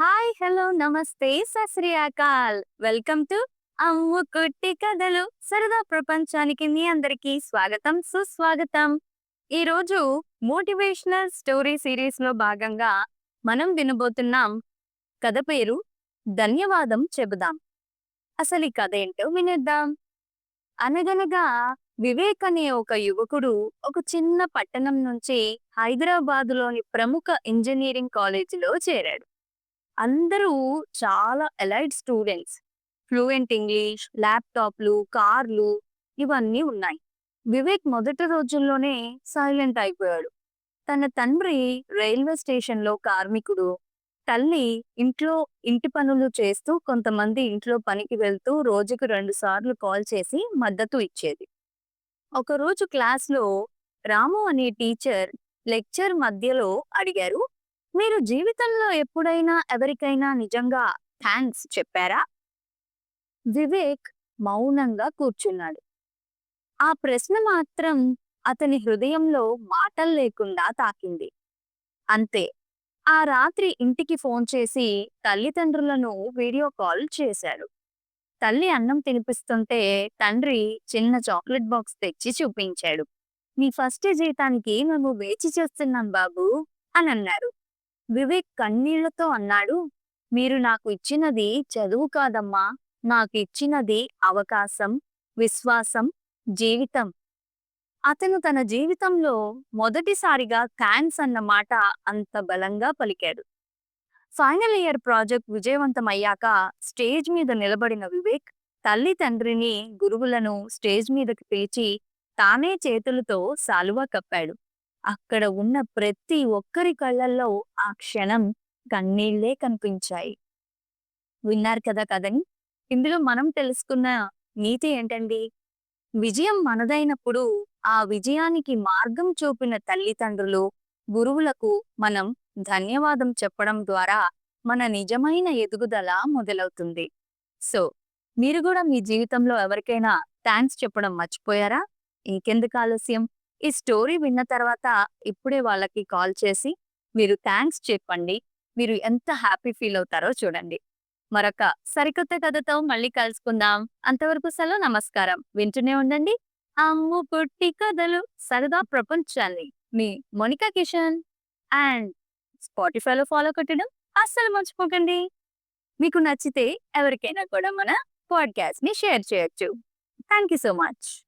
Hi hello నమస్తే సశ్రీయాకాల్ welcome to అమ్ము కుట్టి కథలు. సరదా ప్రపంచానికి మీ అందరికీ స్వాగతం సుస్వాగతం. ఈ రోజు మోటివేషనల్ స్టోరీ సిరీస్లో భాగంగా మనం వినబోతున్నాం కథ పేరు ధన్యవాదం చెబుదాం. అసలు ఈ కథ ఏంటో వినేద్దాం. అనగనగా వివేక్ అనే ఒక యువకుడు ఒక చిన్న పట్టణం నుంచి హైదరాబాదులోని ప్రముఖ ఇంజనీరింగ్ కాలేజీలో చేరాడు. అందరూ చాలా ఎలైట్ స్టూడెంట్స్. ఫ్లూయెంట్ ఇంగ్లీష్ ల్యాప్టాప్లు కార్లు ఇవన్నీ ఉన్నాయి. వివేక్ మొదటి రోజుల్లోనే సైలెంట్ అయిపోయాడు. తన తండ్రి రైల్వే స్టేషన్లో కార్మికుడు. తల్లి ఇంట్లో ఇంటి పనులు చేస్తూ కొంతమంది ఇంట్లో పనికి వెళ్తూ రోజుకు రెండు సార్లు కాల్ చేసి మద్దతు ఇచ్చేది. ఒకరోజు క్లాస్లో రాము అనే టీచర్ లెక్చర్ మధ్యలో అడిగారు మీరు జీవితంలో ఎప్పుడైనా ఎవరికైనా నిజంగా థ్యాంక్స్ చెప్పారా? వివేక్ మౌనంగా కూర్చున్నాడు. ఆ ప్రశ్న మాత్రం అతని హృదయంలో మాటలు లేకుండా తాకింది. అంతే ఆ రాత్రి ఇంటికి ఫోన్ చేసి తల్లిదండ్రులను వీడియో కాల్ చేశాడు. తల్లి అన్నం తినిపిస్తుంటే తండ్రి చిన్న చాక్లెట్ బాక్స్ తెచ్చి చూపించాడు. నీ ఫస్ట్ జీతానికి మేము వేచి చేస్తున్నాం బాబు అని అన్నారు. వివేక్ కన్నీళ్ళతో అన్నాడు. మీరు నాకు ఇచ్చినది చదువు కాదమ్మా. నాకు ఇచ్చినది అవకాశం విశ్వాసం జీవితం. అతను తన జీవితంలో మొదటిసారిగా థ్యాంక్స్ అన్న మాట అంత బలంగా పలికాడు. ఫైనల్ ఇయర్ ప్రాజెక్ట్ విజయవంతమయ్యాక స్టేజ్ మీద నిలబడిన వివేక్ తల్లి తండ్రిని గురువులను స్టేజ్ మీదకి పిలిచి తానే చేతులతో సాలువా కప్పాడు. అక్కడ ఉన్న ప్రతి ఒక్కరి కళ్ళల్లో ఆ క్షణం కన్నీళ్ళే కనిపించాయి. విన్నారు కదా కదని ఇందులో మనం తెలుసుకున్న నీతి ఏంటండి? విజయం మనదైనప్పుడు ఆ విజయానికి మార్గం చూపిన తల్లిదండ్రులు గురువులకు మనం ధన్యవాదం చెప్పడం ద్వారా మన నిజమైన ఎదుగుదల మొదలవుతుంది. సో మీరు కూడా మీ జీవితంలో ఎవరికైనా థ్యాంక్స్ చెప్పడం మర్చిపోయారా? ఇంకెందుకు ఆలస్యం? ఈ స్టోరీ విన్న తర్వాత ఇప్పుడే వాళ్ళకి కాల్ చేసి మీరు థ్యాంక్స్ చెప్పండి. మీరు ఎంత హ్యాపీ ఫీల్ అవుతారో చూడండి. మరొక సరికొత్త కథతో మళ్ళీ కలుసుకుందాం. అంతవరకు సెలవు నమస్కారం. వింటూనే ఉండండి. అమ్ము పుట్టి కథలు సరదా ప్రపంచాన్ని. మీ మోనికా కిషన్ అండ్ స్పాటిఫైలో ఫాలో కొట్టడం అస్సలు మర్చిపోకండి. మీకు నచ్చితే ఎవరికైనా కూడా మన పాడ్కాస్ట్ని షేర్ చేయొచ్చు. Thank you so much.